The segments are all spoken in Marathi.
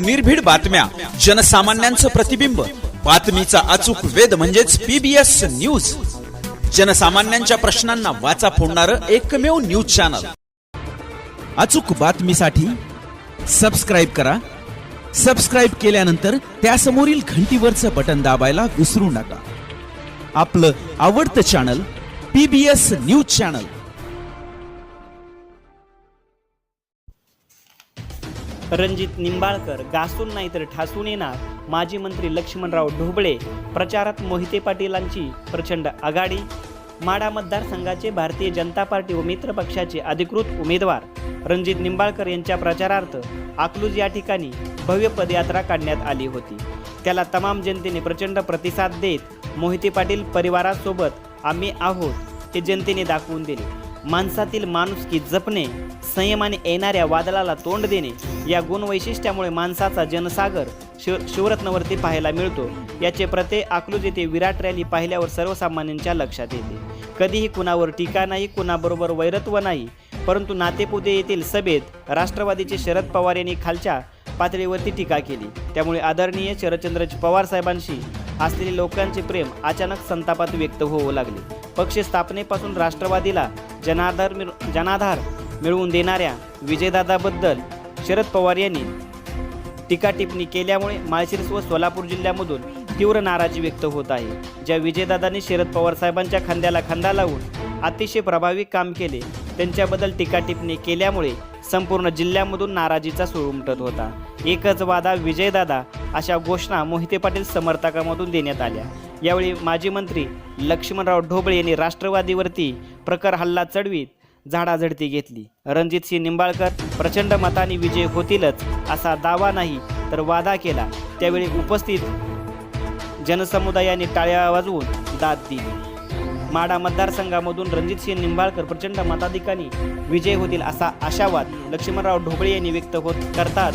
निर्भीड बातम्या जनसामान्यांचं प्रतिबिंब बातमीचा अचूक वेध म्हणजेच पीबीएस न्यूज जनसामान्यांच्या प्रश्नांना वाचा फोडणार एकमेव न्यूज चॅनल. अचूक बातमीसाठी सबस्क्राईब करा. सबस्क्राईब केल्यानंतर त्यासमोरील घंटीवरचं बटन दाबायला विसरू नका. आपलं आवडतं channel PBS news channel. Ranjit Nimbalkar गासून नाही तर ठासून येणार. माजी मंत्री लक्ष्मणराव ढोबळे प्रचारात मोहिते पाटीलांची प्रचंड आघाडी. माडा मतदारसंघाचे भारतीय जनता पार्टी व मित्र पक्षाचे अधिकृत उमेदवार. रणजित निंबाळकर यांच्या प्रचारार्थ अकलूज या ठिकाणी भव्य पदयात्रा काढण्यात आली होती. त्याला तमाम जनतेने प्रचंड प्रतिसाद देत मोहिते पाटील परिवारासोबत आम्ही आहोत हे जनतेने दाखवून दिले. माणसातील माणुसकी जपणे संयमाने येणाऱ्या वादळाला तोंड देणे या गुणवैशिष्ट्यामुळे माणसाचा जनसागर शिव शिवरत्नवरती पाहायला मिळतो. याचे प्रत्यय आकलूज येथे विराट रॅली पाहिल्यावर सर्वसामान्यांच्या लक्षात येते. कधीही कुणावर टीका नाही कुणाबरोबर वैरत्व नाही. परंतु नातेपुते येथील सभेत राष्ट्रवादीचे शरद पवार यांनी खालच्या पातळीवरती टीका केली. त्यामुळे आदरणीय शरदचंद्र पवार साहेबांशी असलेले लोकांचे प्रेम अचानक संतापात व्यक्त होऊ लागले. पक्ष स्थापनेपासून राष्ट्रवादीला जनाधार मिळ जनाधार मिळवून देणाऱ्या विजयदादाबद्दल शरद पवार यांनी टीका टिप्पणी केल्यामुळे माळशिरस व सोलापूर जिल्ह्यामधून तीव्र नाराजी व्यक्त होत आहे. ज्या विजयदादांनी शरद पवार साहेबांच्या खांद्याला खांदा लावून अतिशय प्रभावी काम केले त्यांच्याबद्दल टीका टिप्पणी केल्यामुळे संपूर्ण जिल्ह्यामधून नाराजीचा सूर उमटत होता. एकच वादा विजयदादा अशा घोषणा मोहिते पाटील समर्थकामधून देण्यात आल्या. यावेळी माजी मंत्री लक्ष्मणराव ढोबळे यांनी राष्ट्रवादीवरती प्रखर हल्ला चढवीत झाडाझडती घेतली. रणजितसिंह निंबाळकर प्रचंड मताने विजय होतीलच असा दावा नाही तर वादा केला. त्यावेळी उपस्थित जनसमुदायाने टाळ्या वाजवून दाद दिली. माडा मतदारसंघामधून रणजितसिंह निंबाळकर प्रचंड मताधिकांनी विजय होतील असा आशावाद लक्ष्मणराव ढोबळे यांनी व्यक्त होत करताच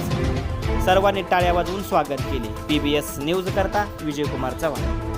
सर्वांनी टाळ्या वाजवून स्वागत केले. पी बी एस न्यूज करता विजयकुमार चव्हाण.